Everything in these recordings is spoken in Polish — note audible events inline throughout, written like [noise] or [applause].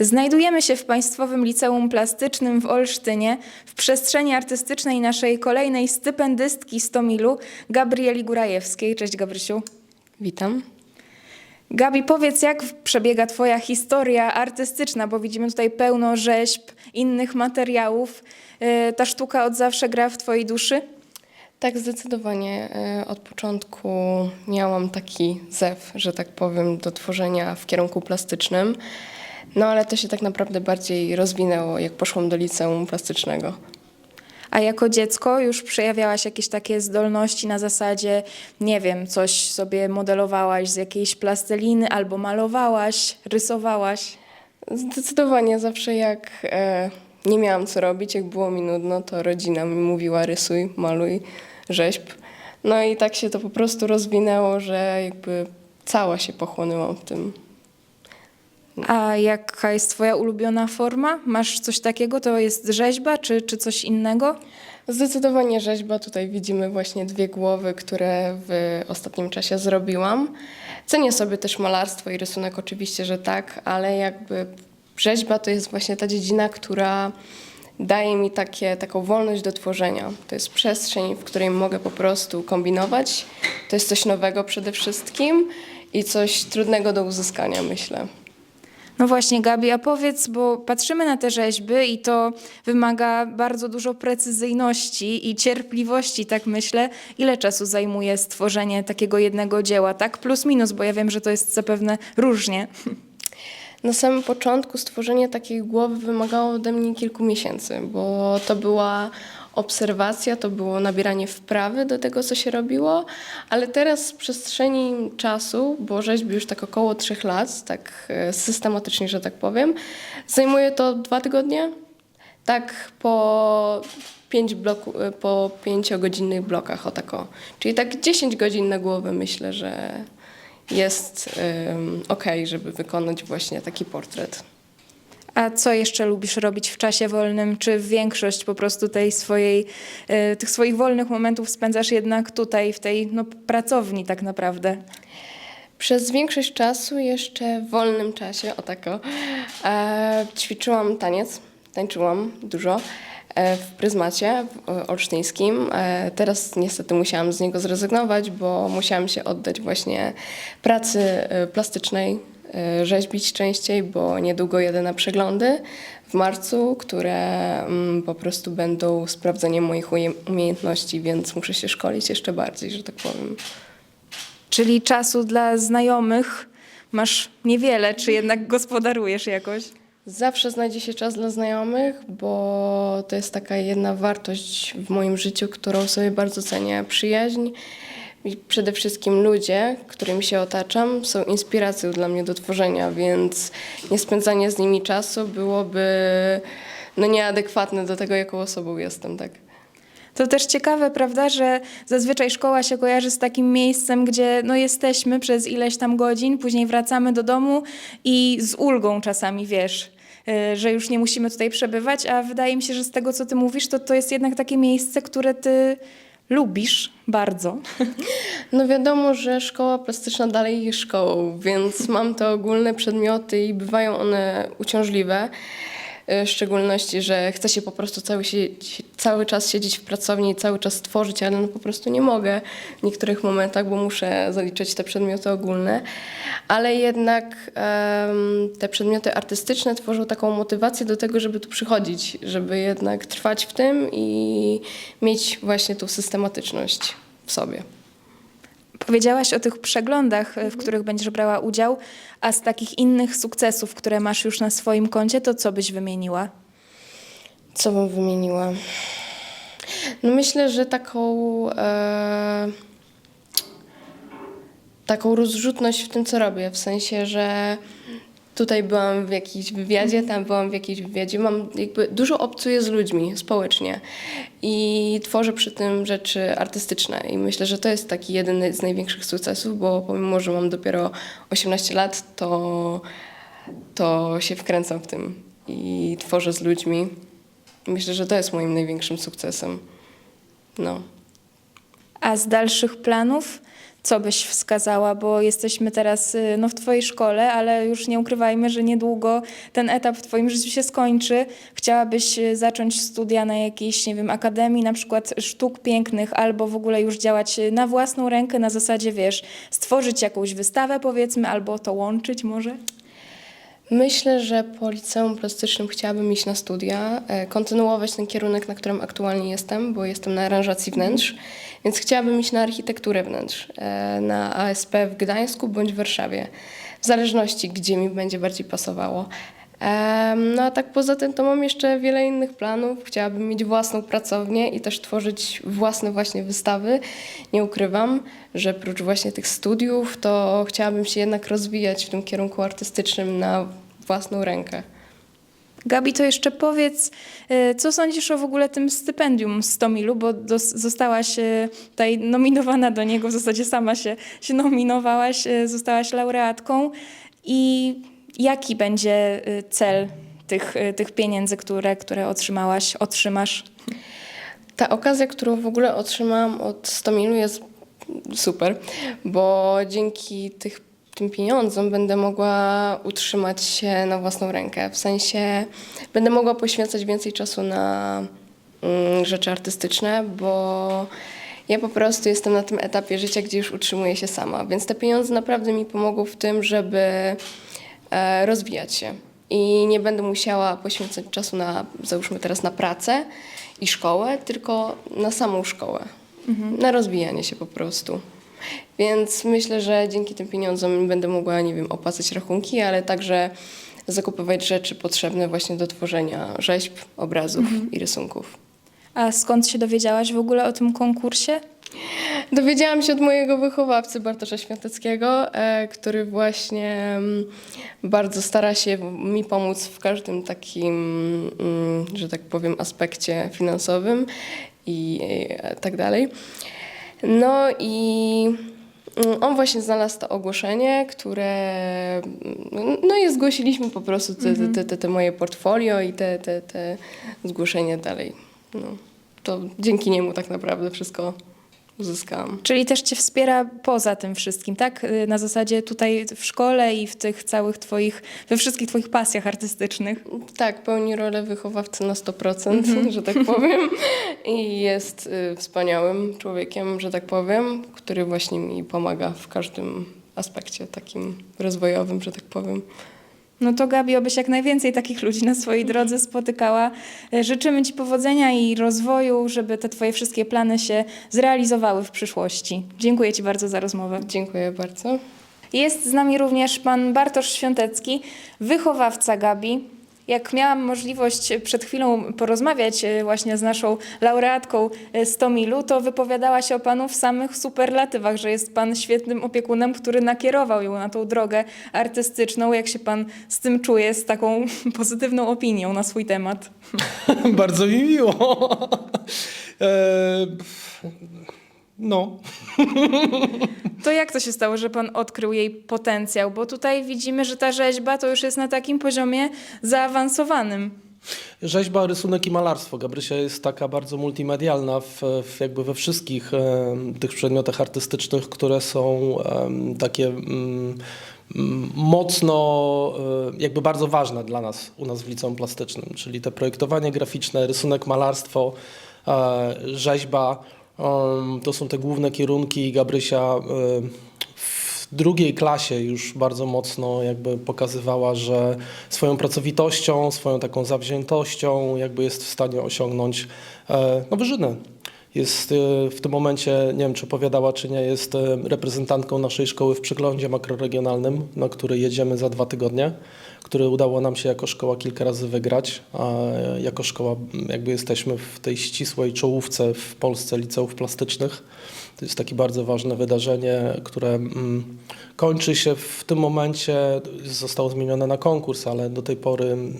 Znajdujemy się w Państwowym Liceum Plastycznym w Olsztynie, w przestrzeni artystycznej naszej kolejnej stypendystki z Tomilu, Gabrieli Górajewskiej. Cześć Gabrysiu. Witam. Gabi, powiedz, jak przebiega Twoja historia artystyczna, bo widzimy tutaj pełno rzeźb, innych materiałów. Yy, Ta sztuka od zawsze gra w Twojej duszy? Tak, zdecydowanie e, od początku miałam taki zew, że tak powiem, do tworzenia w kierunku plastycznym. No ale to się tak naprawdę bardziej rozwinęło, jak poszłam do liceum plastycznego. A jako dziecko już przejawiałaś jakieś takie zdolności na zasadzie, nie wiem, coś sobie modelowałaś z jakiejś plasteliny albo malowałaś, rysowałaś? Zdecydowanie zawsze jak e, nie miałam co robić, jak było mi nudno, to rodzina mi mówiła rysuj, maluj, rzeźb. No i tak się to po prostu rozwinęło, że jakby cała się pochłonęłam w tym. A jaka jest Twoja ulubiona forma? Masz coś takiego? To jest rzeźba czy, czy coś innego? Zdecydowanie rzeźba. Tutaj widzimy właśnie dwie głowy, które w ostatnim czasie zrobiłam. Cenię sobie też malarstwo i rysunek, oczywiście, że tak, ale jakby rzeźba to jest właśnie ta dziedzina, która daje mi takie, taką wolność do tworzenia. To jest przestrzeń, w której mogę po prostu kombinować. To jest coś nowego przede wszystkim i coś trudnego do uzyskania, myślę. No właśnie, Gabi, a powiedz, bo patrzymy na te rzeźby i to wymaga bardzo dużo precyzyjności i cierpliwości, tak myślę. Ile czasu zajmuje stworzenie takiego jednego dzieła, tak? Plus minus, bo ja wiem, że to jest zapewne różnie. Na samym początku stworzenie takiej głowy wymagało ode mnie kilku miesięcy, bo to była obserwacja, to było nabieranie wprawy do tego, co się robiło, ale teraz w przestrzeni czasu, bo rzeźbi już tak około trzech lat, tak e, systematycznie, że tak powiem, zajmuje to dwa tygodnie, tak po pięć bloku, e, po pięciogodzinnych blokach, o tako. Czyli tak 10 godzin na głowę myślę, że jest um, ok, żeby wykonać właśnie taki portret. A co jeszcze lubisz robić w czasie wolnym? Czy większość po prostu tej swojej, e, tych swoich wolnych momentów spędzasz jednak tutaj, w tej no, pracowni tak naprawdę? Przez większość czasu jeszcze w wolnym czasie, o tako, e, ćwiczyłam taniec, tańczyłam dużo e, w pryzmacie w, e, olsztyńskim. E, teraz niestety musiałam z niego zrezygnować, bo musiałam się oddać właśnie pracy e, plastycznej, rzeźbić częściej, bo niedługo jedę na przeglądy w marcu, które mm, po prostu będą sprawdzeniem moich umiejętności, więc muszę się szkolić jeszcze bardziej, że tak powiem. Czyli czasu dla znajomych masz niewiele, czy jednak gospodarujesz jakoś? Zawsze znajdzie się czas dla znajomych, bo to jest taka jedna wartość w moim życiu, którą sobie bardzo cenię. Przyjaźń i przede wszystkim ludzie, którymi się otaczam, są inspiracją dla mnie do tworzenia, więc niespędzanie z nimi czasu byłoby no, nieadekwatne do tego, jaką osobą jestem. Tak? To też ciekawe, prawda, że zazwyczaj szkoła się kojarzy z takim miejscem, gdzie no jesteśmy przez ileś tam godzin, później wracamy do domu i z ulgą czasami, wiesz, y, że już nie musimy tutaj przebywać, a wydaje mi się, że z tego, co ty mówisz, to to jest jednak takie miejsce, które ty lubisz bardzo. [laughs] No wiadomo, że szkoła plastyczna dalej jest szkołą, więc mam te ogólne przedmioty i bywają one uciążliwe. Y, W szczególności, że chcę się po prostu cały, cały czas siedzieć w pracowni cały czas tworzyć, ale no po prostu nie mogę w niektórych momentach, bo muszę zaliczyć te przedmioty ogólne. Ale jednak em, te przedmioty artystyczne tworzą taką motywację do tego, żeby tu przychodzić, żeby jednak trwać w tym i mieć właśnie tą systematyczność w sobie. Powiedziałaś o tych przeglądach, y, w których będziesz brała udział, a z takich innych sukcesów, które masz już na swoim koncie, to co byś wymieniła? Co bym wymieniła? No myślę, że taką e, taką rozrzutność w tym, co robię. W sensie, że tutaj byłam w jakimś wywiadzie, tam byłam w jakimś wywiadzie. Mam jakby dużo obcuję z ludźmi społecznie i tworzę przy tym rzeczy artystyczne. I myślę, że to jest taki jeden z największych sukcesów, bo pomimo, że mam dopiero 18 lat, to, to się wkręcam w tym i tworzę z ludźmi. Myślę, że to jest moim największym sukcesem. No. A z dalszych planów, co byś wskazała, bo jesteśmy teraz y, no, w Twojej szkole, ale już nie ukrywajmy, że niedługo ten etap w Twoim życiu się skończy. Chciałabyś y, zacząć studia na jakiejś, nie wiem, akademii, na przykład sztuk pięknych, albo w ogóle już działać y, na własną rękę, na zasadzie, wiesz, stworzyć jakąś wystawę, powiedzmy, albo to łączyć może? Myślę, że po liceum plastycznym chciałabym iść na studia, e, kontynuować ten kierunek, na którym aktualnie jestem, bo jestem na aranżacji wnętrz, więc chciałabym iść na architekturę wnętrz, e, na ASP w Gdańsku bądź w Warszawie, w zależności gdzie mi będzie bardziej pasowało. No a tak poza tym to mam jeszcze wiele innych planów. Chciałabym mieć własną pracownię i też tworzyć własne właśnie wystawy. Nie ukrywam, że prócz właśnie tych studiów, to chciałabym się jednak rozwijać w tym kierunku artystycznym na własną rękę. Gabi, to jeszcze powiedz, y, co sądzisz o w ogóle tym stypendium z Tomilu, bo zostałaś y, tutaj nominowana do niego, w zasadzie sama się, się nominowałaś, y, zostałaś laureatką i jaki będzie cel tych, tych pieniędzy, które, które otrzymałaś, otrzymasz? Ta okazja, którą w ogóle otrzymałam od Stomilu jest super, bo dzięki tych, tym pieniądzom będę mogła utrzymać się na własną rękę. W sensie będę mogła poświęcać więcej czasu na mm, rzeczy artystyczne, bo ja po prostu jestem na tym etapie życia, gdzie już utrzymuję się sama, więc te pieniądze naprawdę mi pomogą w tym, żeby e, rozwijać się. I nie będę musiała poświęcać czasu na, załóżmy teraz, na pracę i szkołę, tylko na samą szkołę, na rozwijanie się po prostu. Więc myślę, że dzięki tym pieniądzom będę mogła, nie wiem, opłacać rachunki, ale także zakupywać rzeczy potrzebne właśnie do tworzenia rzeźb, obrazów i rysunków. A skąd się dowiedziałaś w ogóle o tym konkursie? Dowiedziałam się od mojego wychowawcy Bartosza Świąteckiego, e, który właśnie mm, bardzo stara się mi pomóc w każdym takim, mm, że tak powiem, aspekcie finansowym i e, tak dalej. No i mm, on właśnie znalazł to ogłoszenie, które mm, no i zgłosiliśmy po prostu te, te, te, te, te moje portfolio i te, te, te zgłoszenie dalej. No, to dzięki niemu tak naprawdę wszystko uzyskałam. Czyli też cię wspiera poza tym wszystkim, tak? Y, Na zasadzie tutaj w szkole i w tych całych twoich, we wszystkich twoich pasjach artystycznych. Tak, pełni rolę wychowawcy na 100%, że tak powiem. [laughs] I jest y, wspaniałym człowiekiem, że tak powiem, który właśnie mi pomaga w każdym aspekcie takim rozwojowym, że tak powiem. No to Gabi, obyś jak najwięcej takich ludzi na swojej drodze spotykała. E, Życzymy Ci powodzenia i rozwoju, żeby te Twoje wszystkie plany się zrealizowały w przyszłości. Dziękuję Ci bardzo za rozmowę. Dziękuję bardzo. Jest z nami również pan Bartosz Świątecki, wychowawca Gabi. Jak miałam możliwość przed chwilą porozmawiać e, właśnie z naszą laureatką e, z Tomilu, to wypowiadała się o panu w samych superlatywach, że jest pan świetnym opiekunem, który nakierował ją na tą drogę artystyczną. Jak się pan z tym czuje, z taką [laughs] pozytywną opinią na swój temat? [laughs] Bardzo mi miło. E, no. [laughs] To jak to się stało, że pan odkrył jej potencjał? Bo tutaj widzimy, że ta rzeźba to już jest na takim poziomie zaawansowanym. Rzeźba, rysunek i malarstwo. Gabrysia jest taka bardzo multimedialna w, w jakby we wszystkich tych przedmiotach artystycznych, które są takie mm, mm, mocno, e, jakby bardzo ważne dla nas u nas w liceum plastycznym, czyli te projektowanie graficzne, rysunek, malarstwo, e, rzeźba. To są te główne kierunki Gabrysia e, w drugiej klasie już bardzo mocno jakby pokazywała, że swoją pracowitością, swoją taką zawziętością jakby jest w stanie osiągnąć e, no, wyżynę. Jest e, w tym momencie, nie wiem czy opowiadała czy nie, jest e, reprezentantką naszej szkoły w przeglądzie makroregionalnym, na który jedziemy za dwa tygodnie, który udało nam się jako szkoła kilka razy wygrać, a e, jako szkoła jakby jesteśmy w tej ścisłej czołówce w Polsce liceów plastycznych. To jest takie bardzo ważne wydarzenie, które mm, kończy się w tym momencie, zostało zmienione na konkurs, ale do tej pory, mm,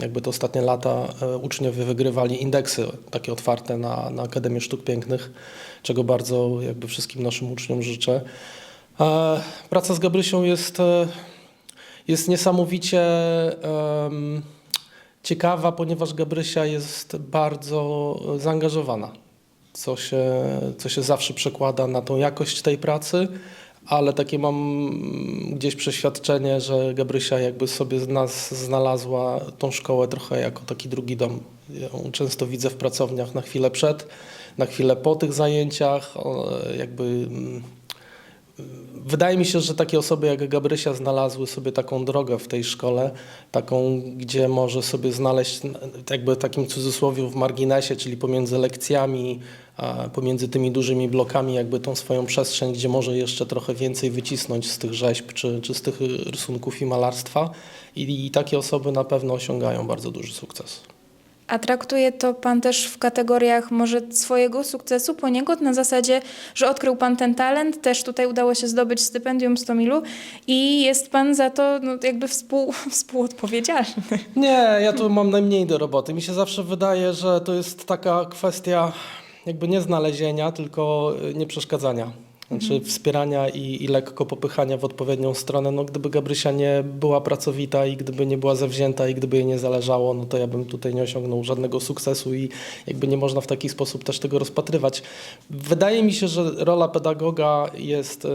jakby te ostatnie lata, e, uczniowie wygrywali indeksy takie otwarte na, na Akademię Sztuk Pięknych, czego bardzo jakby wszystkim naszym uczniom życzę. E, Praca z Gabrysią jest, e, jest niesamowicie ciekawa, ponieważ Gabrysia jest bardzo zaangażowana co się, co się zawsze przekłada na tą jakość tej pracy, ale takie mam mm, gdzieś przeświadczenie, że Gabrysia jakby sobie z nas znalazła tą szkołę trochę jako taki drugi dom. Ja często widzę w pracowniach na chwilę przed, na chwilę po tych zajęciach, jakby... Wydaje mi się, że takie osoby jak Gabrysia znalazły sobie taką drogę w tej szkole, taką, gdzie może sobie znaleźć jakby takim cudzysłowie w marginesie, czyli pomiędzy lekcjami, pomiędzy tymi dużymi blokami, jakby tą swoją przestrzeń, gdzie może jeszcze trochę więcej wycisnąć z tych rzeźb czy, czy z tych rysunków i malarstwa. I, I takie osoby na pewno osiągają bardzo duży sukces. A traktuje to pan też w kategoriach może swojego sukcesu poniekąd na zasadzie, że odkrył pan ten talent, też tutaj udało się zdobyć stypendium z Tomilu i jest pan za to no, jakby współ, [laughs] współodpowiedzialny. Nie, ja tu mam najmniej do roboty. Mi się zawsze wydaje, że to jest taka kwestia jakby nie znalezienia, tylko nie przeszkadzania. Znaczy wspierania i, i lekko popychania w odpowiednią stronę. No, gdyby Gabrysia nie była pracowita i gdyby nie była zawzięta i gdyby jej nie zależało, no to ja bym tutaj nie osiągnął żadnego sukcesu i jakby nie można w taki sposób też tego rozpatrywać. Wydaje mi się, że rola pedagoga jest, e,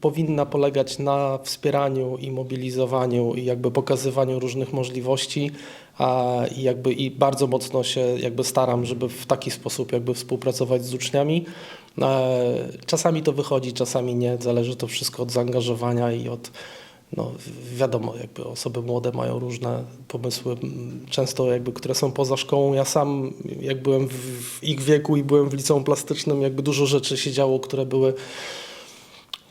powinna polegać na wspieraniu i mobilizowaniu i jakby pokazywaniu różnych możliwości, a jakby i bardzo mocno się jakby staram, żeby w taki sposób jakby współpracować z uczniami. E, Czasami to wychodzi, czasami nie, zależy to wszystko od zaangażowania i od no wiadomo, jakby osoby młode mają różne pomysły, często jakby, które są poza szkołą. Ja sam, jak byłem w ich wieku i byłem w liceum plastycznym, jakby dużo rzeczy się działo, które były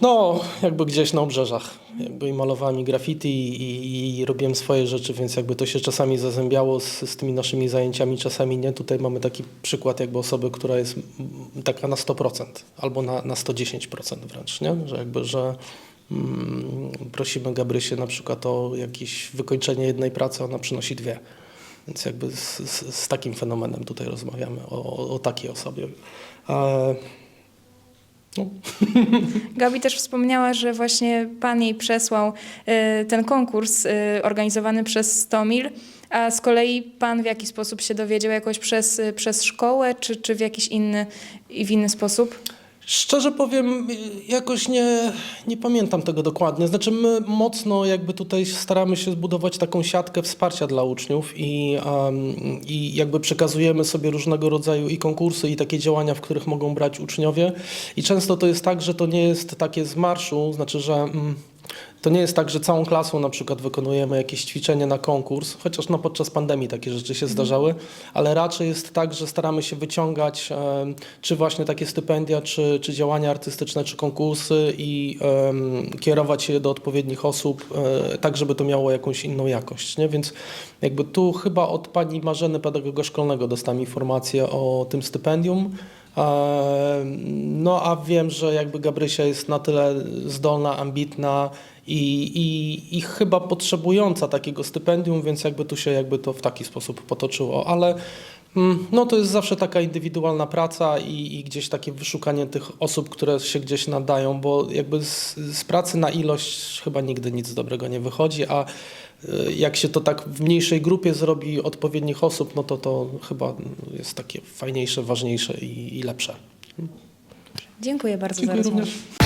no, jakby gdzieś na obrzeżach. Jakby i malowałem i graffiti i, i, i robiłem swoje rzeczy, więc jakby to się czasami zazębiało z, z tymi naszymi zajęciami, czasami nie. Tutaj mamy taki przykład jakby osoby, która jest taka na 100% albo na, na 110% wręcz, nie? Że jakby, że mm, prosimy Gabrysię na przykład o jakieś wykończenie jednej pracy, ona przynosi dwie. Więc jakby z, z, z takim fenomenem tutaj rozmawiamy, o, o, o takiej osobie. E, no, [laughs] Gabi też wspomniała, że właśnie pan jej przesłał y, ten konkurs y, organizowany przez Tomil, a z kolei pan w jaki sposób się dowiedział? Jakoś przez, y, przez szkołę, czy, czy w jakiś inny, i w inny sposób? Szczerze powiem, jakoś nie, nie pamiętam tego dokładnie. Znaczy my mocno jakby tutaj staramy się zbudować taką siatkę wsparcia dla uczniów i, em, i jakby przekazujemy sobie różnego rodzaju i konkursy i takie działania, w których mogą brać uczniowie. I często to jest tak, że to nie jest takie z marszu, znaczy, że mm, to nie jest tak, że całą klasą na przykład wykonujemy jakieś ćwiczenie na konkurs, chociaż no podczas pandemii takie rzeczy się zdarzały, ale raczej jest tak, że staramy się wyciągać czy właśnie takie stypendia, czy, czy działania artystyczne, czy konkursy i kierować je do odpowiednich osób, e, tak żeby to miało jakąś inną jakość. Nie? Więc jakby tu chyba od pani Marzeny, pedagoga szkolnego, dostałem informację o tym stypendium. No a wiem, że jakby Gabrysia jest na tyle zdolna, ambitna i, i, i chyba potrzebująca takiego stypendium, więc jakby tu się jakby to w taki sposób potoczyło, ale mm, no to jest zawsze taka indywidualna praca i, i gdzieś takie wyszukanie tych osób, które się gdzieś nadają, bo jakby z, z pracy na ilość chyba nigdy nic dobrego nie wychodzi, a y, jak się to tak w mniejszej grupie zrobi odpowiednich osób, no to to chyba jest takie fajniejsze, ważniejsze i, i lepsze. Dziękuję bardzo Dziękuję za rozmowę.